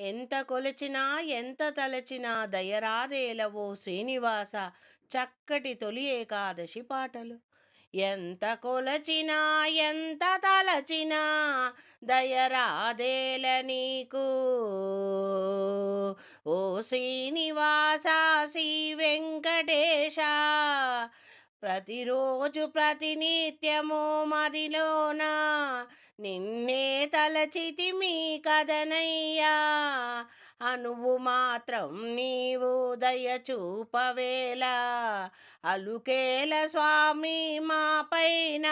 ఎంత కొలిచినా ఎంత తలచినా దయరాదేలవో శ్రీనివాస చక్కటి తొలి ఏకాదశి పాటలు. ఎంత కొలచినా ఎంత తలచినా దయరాదేల నీకు. ఓ శ్రీనివాస శ్రీ వెంకటేశ. ప్రతిరోజు ప్రతినిత్యము మదిలోన? నిన్నే తలచితి మీ కదనయ్యా అనువు మాత్రం నీవు దయచూపవేలా అలుకేల స్వామి మా పైన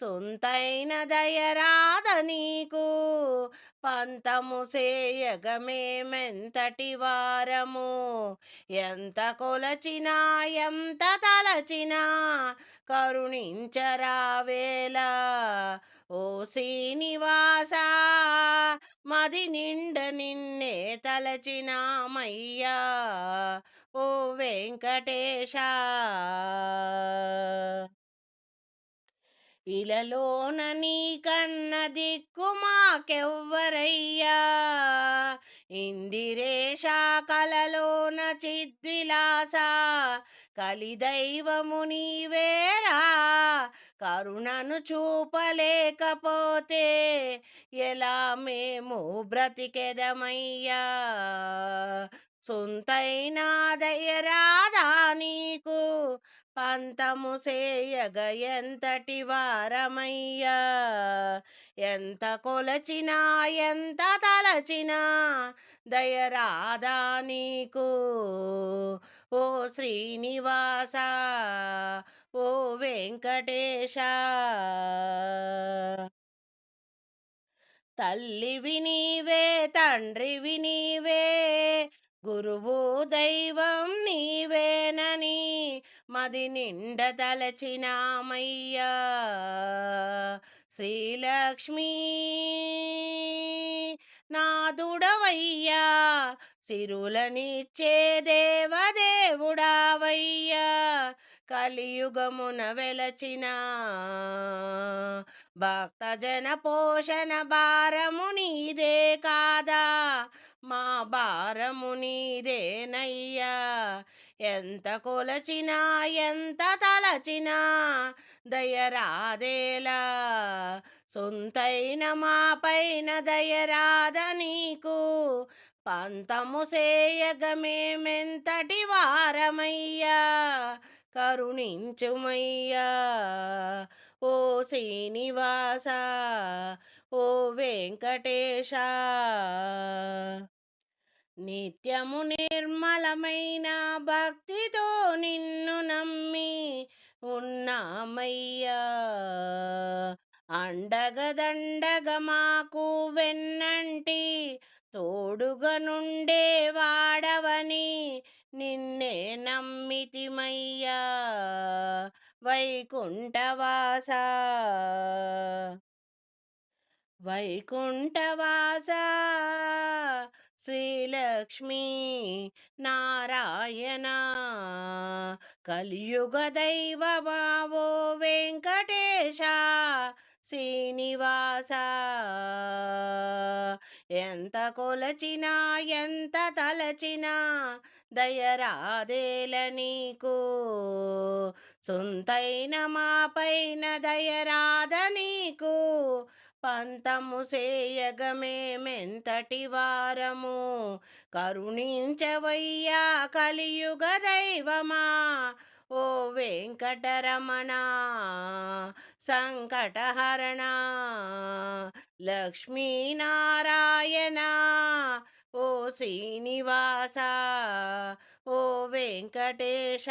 సొంతైన దయరాధ నీకు పంతము సేయగమేమెంతటి వారము. ఎంత కొలచినా ఎంత తలచినా కరుణించరావేళ ఓ శ్రీనివాస మది నిండ నిన్నే తలచినామయ్యా ఓ వెంకటేశ. ఇలలోన నీ కన్న దిక్కు మాకెవ్వరయ్యా? ఇందిరేశ కలలోన చిద్విలాస కలిదైవము నీవేరా. కరుణను చూపలేకపోతే ఎలా మేము బ్రతికెదమయ్యా? సొంతైన దయరాదా నీకు? పంతము సేయగ ఎంతటి వారమయ్యా? ఎంత కొలచినా ఎంత తలచినా దయరాదా నీకు? ఓ శ్రీనివాస ఓ వెంకటేశ. తల్లి వినీవే తండ్రి వినీవే గురువు దైవం నీవేనని మది నిండ తలచినామయ్యా శ్రీలక్ష్మీ నాదుడవయ్యా సిరులనిచ్చే దేవదే కలియుగమున వెలచిన. భక్తజన పోషణ భారము నీదే కాదా? మా భారము నీదేనయ్యా. ఎంత కొలచినా ఎంత తలచినా దయరాదేలా సొంతైన మా పైన దయరాద నీకు? పంతము సేయగమేమెంతటి వారమయ్యా. కరుణించుమయ్యా. ఓ శ్రీనివాస ఓ వెంకటేశ. నిత్యము నిర్మలమైన భక్తితో నిన్ను నమ్మి ఉన్నామయ్యా. అండగదండగ మాకు వెన్నంటి తోడుగా నుండే వాడవని నిన్నే నమ్మితిమై వైకుంఠవాస. వైకుంఠవాస. శ్రీలక్ష్మీ నారాయణ. కలియుగ దైవమావో వెంకటేశ శ్రీనివాస. ఎంత కొలచినా ఎంత తలచినా దయరాదేల నీకు సొంతైన మాపైన దయరాద నీకు పంతము సేయగమేమెంతటి వారము. కరుణించవయ్యా కలియుగ దైవమా. ఓ వెంకటరమణ సంకటహరణ లక్ష్మీనారాయణ. శ్రీనివాస ఓ వెంకటేశ.